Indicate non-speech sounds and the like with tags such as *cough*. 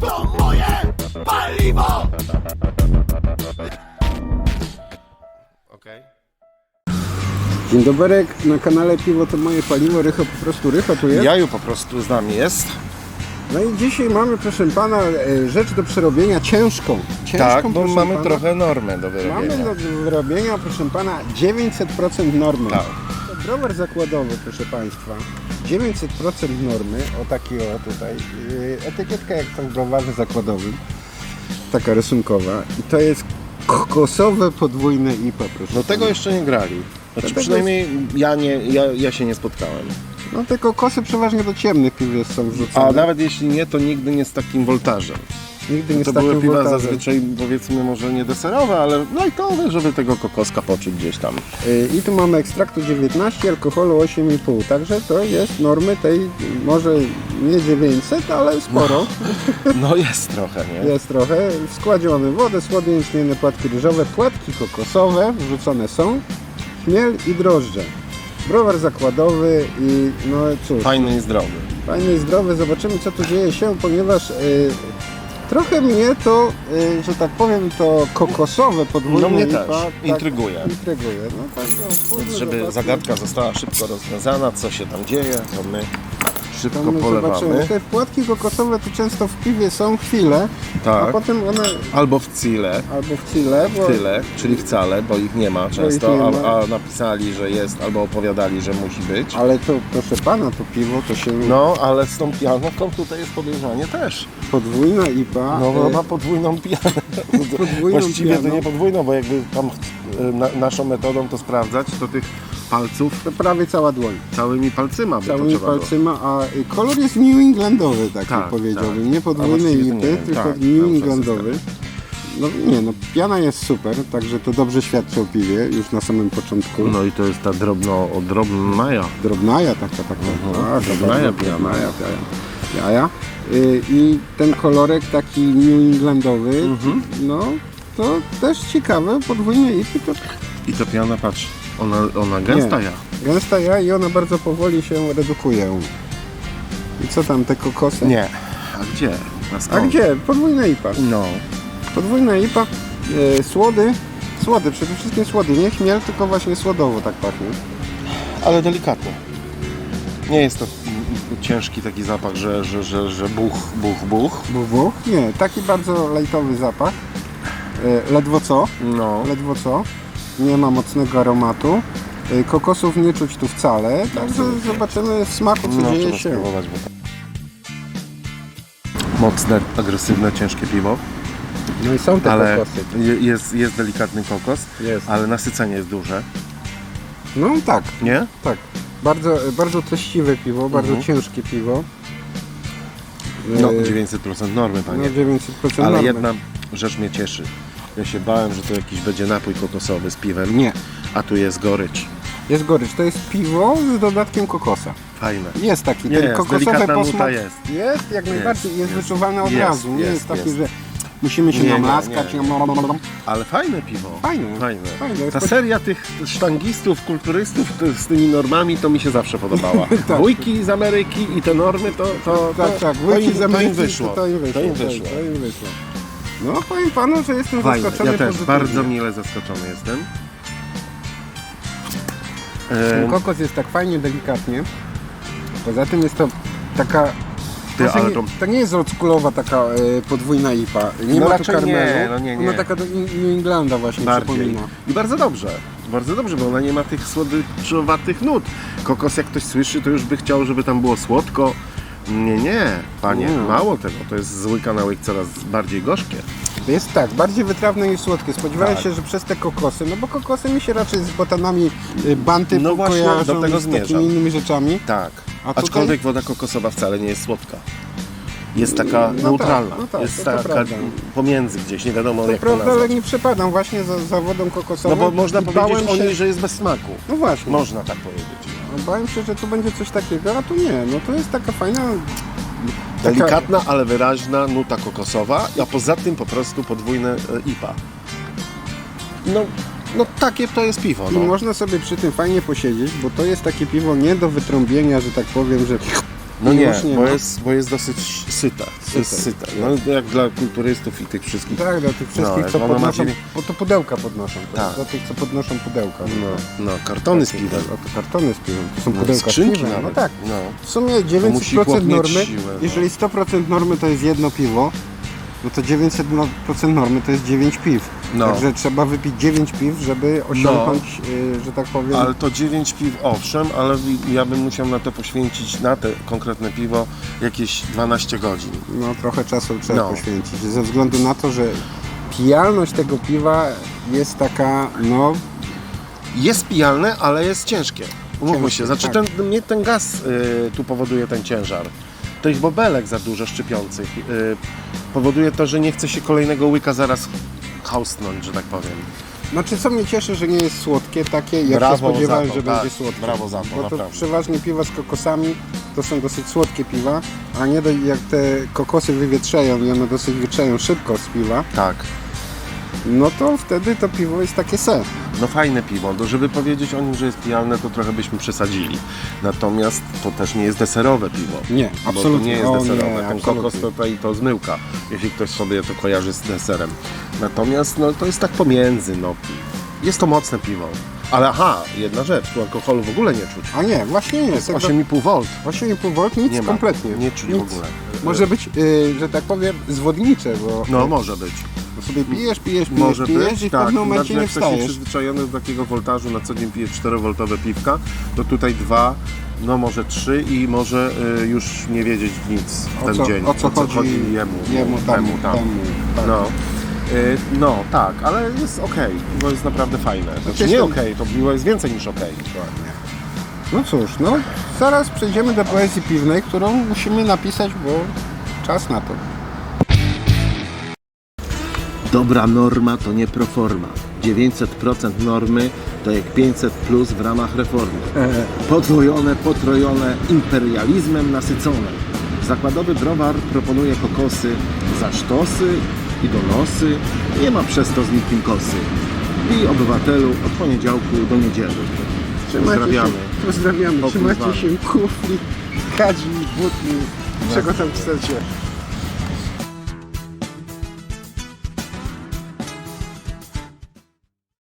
To moje paliwo! Okej. Dzień dobry, na kanale Piwo to moje paliwo, Rycho po prostu Rycho tu jest. Jaju po prostu z nami jest. No i dzisiaj mamy, proszę pana, e, rzecz do przerobienia ciężką. ciężką Tak, bo proszę mamy pana. trochę normę do Mamy wyrobienia. do wyrobienia, proszę pana, 900% normy. Tak. To browar zakładowy, proszę państwa. 900% normy, o taki o tutaj. Yy, Etykietka jak w tym browarze zakładowym. Taka rysunkowa. I to jest kokosowe podwójne IPA, proszę Do tego pana. jeszcze nie grali. Znaczy Dlatego przynajmniej ja, nie, ja, ja się nie spotkałem. No te kokosy przeważnie do ciemnych piw jest- są wrzucane. A nawet jeśli nie, to nigdy nie z takim voltażem. Nigdy nie To były piwa voltażem. zazwyczaj powiedzmy może nie deserowe, ale lightowe, żeby tego kokoska poczuć gdzieś tam. Y, I tu mamy ekstraktu 19, alkoholu 8,5, także to jest normy tej, może nie 900, ale sporo, No jest trochę, nie? jest trochę. W składzie mamy wodę, słody jęczmienne, płatki ryżowe, płatki kokosowe, wrzucone są, chmiel i drożdże. Browar zakładowy i no cóż, Fajny i zdrowy. fajny i zdrowy, zobaczymy co tu dzieje się, ponieważ y, trochę mnie to, y, że tak powiem, to kokosowe podwójne No mnie IPA, też. tak, Intryguje. Intryguje, no tak, no, Więc żeby zobaczmy. zagadka została szybko rozwiązana, co się tam dzieje, to my szybko To my zobaczymy. polewamy. Te płatki kokosowe to często w piwie są chwilę, a Tak. potem one Albo w cile, albo w chwile, bo tyle, czyli wcale, bo ich nie ma często, nie ma. A, a napisali, że jest, albo opowiadali, że musi być. ale to proszę pana, to piwo to się No, ale z tą pianką tutaj jest podejrzanie też. podwójna IPA. No, e, bo ma podwójną pianę. Podwójną Właściwie to pianą. nie podwójną, bo jakby tam e, na, naszą metodą to sprawdzać, to tych palców to prawie cała dłoń. całymi palcyma by to Całymi trzeba było. palcyma, a kolor jest New Englandowy taki Tak, powiedziałbym. tak. Nie to nie IPy, wiem, tylko tak, New Englandowy. No nie no, piana jest super, także to dobrze świadczy o piwie już na samym początku. No i to jest ta drobno, o drobnaja. Drobnaja taka, taka. Mhm. A, Drobnaja piana. Jaja. Y, I ten kolorek taki New Englandowy, Mhm. no to też ciekawe, podwójne IPy to I ta piana, patrz, ona, ona gęsta ja. gęsta ja i ona bardzo powoli się redukuje. I co tam, te kokosy? Nie. A gdzie? Na A gdzie? Podwójna IPA. No. Podwójna IPA, e, słody, słody, przede wszystkim słody, nie chmiel, tylko właśnie słodowo tak pachnie. Ale delikatnie. Nie jest to ciężki taki zapach, że, że, że, że buch, buch, buch. Buch, buch. Nie, taki bardzo lajtowy zapach. E, ledwo co, No. ledwo co. Nie ma mocnego aromatu. E, kokosów nie czuć tu wcale, także zobaczymy w smaku co No, dzieje się. spróbować, bo... Mocne, agresywne, ciężkie piwo, No i są te ale kokosy. je- jest, jest delikatny kokos, Jest. ale nasycenie jest duże, No tak, nie? tak. Bardzo, bardzo treściwe piwo, bardzo Mhm. ciężkie piwo. No, E, 900% normy, no panie. 900% Ale normy. jedna rzecz mnie cieszy. Ja się bałem, że to jakiś będzie napój kokosowy z piwem, Nie, a tu jest gorycz. jest gorycz. To jest piwo z dodatkiem kokosa. Fajne. Jest taki, Jest, ten kokosowy delikatna posmak. nuta jest. Jest, jak najbardziej, jest, jest. wyczuwalny od Jest, razu. Nie jest, jest, taki, jest. że musimy się Nie, nie, namlaskać. nie, Nie, Ale fajne piwo. Fajne, Fajne. fajne. Ta seria tych sztangistów, kulturystów z tymi normami to mi się zawsze podobała. *laughs* Tak. Wujki z Ameryki i te normy to, to, Tak, to, tak, to, wujki z to Ameryki, im wyszło. To im wyszło. To im tak, wyszło. To im wyszło. No powiem panu, że jestem Fajne. zaskoczony Ja też pozytywnie. bardzo mile zaskoczony jestem. Ten kokos jest tak fajnie, delikatnie. Poza tym jest to taka... Ty, Właśnie ale nie, to- to nie jest oldschoolowa taka e, podwójna IPA. Nie No ma tu raczej karmelu. nie, no nie, nie. Ona taka do In- New Englanda właśnie bardziej. przypomina. I bardzo dobrze. Bardzo dobrze, bo ona nie ma tych słodyczowatych nut. Kokos jak ktoś słyszy, to już by chciał, żeby tam było słodko. Nie, nie, panie, Nie. mało tego. To jest zły kanałek coraz bardziej gorzkie. Jest tak, bardziej wytrawne niż słodkie. Spodziewałem Tak. się, że przez te kokosy, no bo kokosy mi się raczej z botanami y, banty No właśnie, kojarzą do tego i z takimi innymi rzeczami. Tak. A tutaj- Aczkolwiek woda kokosowa wcale nie jest słodka. Jest taka No neutralna. tak, no tak, jest to- to taka prawda. pomiędzy gdzieś, nie wiadomo To jak to prawda, ale nazwać. nie przepadam właśnie za, za wodą kokosową. No bo można I powiedzieć o niej, że jest bez smaku. No właśnie, Można tak powiedzieć. No, bałem się, że tu będzie coś takiego, a tu nie. No to jest taka fajna... Taka, Delikatna, ale wyraźna nuta kokosowa, a poza tym po prostu podwójne e, IPA. No, no takie to jest piwo. I No. można sobie przy tym fajnie posiedzieć, bo to jest takie piwo nie do wytrąbienia, że tak powiem, że No I nie, już nie bo, ma. jest, bo jest dosyć syta. Jest syte. No, jak dla kulturystów i tych wszystkich. Tak, dla tych wszystkich, jak co ono ma podnoszą, dziewię- bo to pudełka podnoszą. To Tak. jest Dla tych, co podnoszą pudełka. No, no, kartony z piwem. To kartony z piwem. To są No, pudełka z skrzynki piwem. No nawet. tak. No. W sumie musi 900% chłop mieć normy, siłę, no. jeżeli 100% normy to jest jedno piwo, no to 900% normy to jest 9 piw. No. Także trzeba wypić 9 piw, żeby osiągnąć, y, że tak powiem, Ale to 9 piw owszem, ale ja bym musiał na to poświęcić, na te konkretne piwo, jakieś 12 godzin. no trochę czasu trzeba No. poświęcić. Ze względu na to, że pijalność tego piwa jest taka, no Jest pijalne, ale jest ciężkie. Umówmy się. Znaczy tak. ten, nie ten gaz y, tu powoduje ten ciężar. Tych bobelek za dużo szczypiących y, powoduje to, że nie chce się kolejnego łyka zaraz hausnąć, że tak powiem. Znaczy co mnie cieszy, że nie jest słodkie takie, jak Brawo się spodziewałem, za to, że tak. będzie słodkie. Brawo za to, Bo to naprawdę. przeważnie piwa z kokosami to są dosyć słodkie piwa, a nie do, jak te kokosy wywietrzeją i one dosyć wietrzeją szybko z piwa, Tak. no to wtedy to piwo jest takie se. No fajne piwo, no żeby powiedzieć o nim, że jest pijalne, to trochę byśmy przesadzili. Natomiast to też nie jest deserowe piwo. Nie, Bo to absolutnie. nie jest O, deserowe. nie, Ten absolutnie. kokos to tutaj to zmyłka, jeśli ktoś sobie to kojarzy z deserem. Natomiast no, to jest tak pomiędzy. No. Jest to mocne piwo. Ale aha, jedna rzecz, tu alkoholu w ogóle nie czuć. A nie, właśnie nie. Jest 8,5 V. 8,5 V nic Nie ma. kompletnie. Nie czuć nic. w ogóle. Może być, y, że tak powiem, zwodnicze, bo No może być. Bo sobie pijesz, pijesz, pijesz, Może pijesz być, i w tak. pewnym momencie Znaczy, nie jak ktoś jest wstajesz. przyzwyczajony do takiego woltażu, na co dzień pije 4V piwka, to tutaj dwa, no może trzy i może y, już nie wiedzieć nic w O ten co, dzień. o co chodzi jemu. jemu temu, tam. temu, tak. No. Y, no, tak, ale jest okej. Piwo jest naprawdę fajne. Znaczy jest nie to- okej, to piwo jest więcej niż okej. Dokładnie. No cóż, no zaraz przejdziemy do poezji piwnej, którą musimy napisać, bo czas na to. Dobra norma to nie proforma. 900% normy to jak 500 plus w ramach reformy. *laughs* Podwojone, potrojone, imperializmem nasycone. Zakładowy browar proponuje kokosy za sztosy i donosy. Nie ma przez to z nikim kosy. I obywatelu od poniedziałku do niedzieli. Pozdrawiamy. Się, pozdrawiamy. Trzymajcie się kufli, kadzi, butni, czego tam chcecie.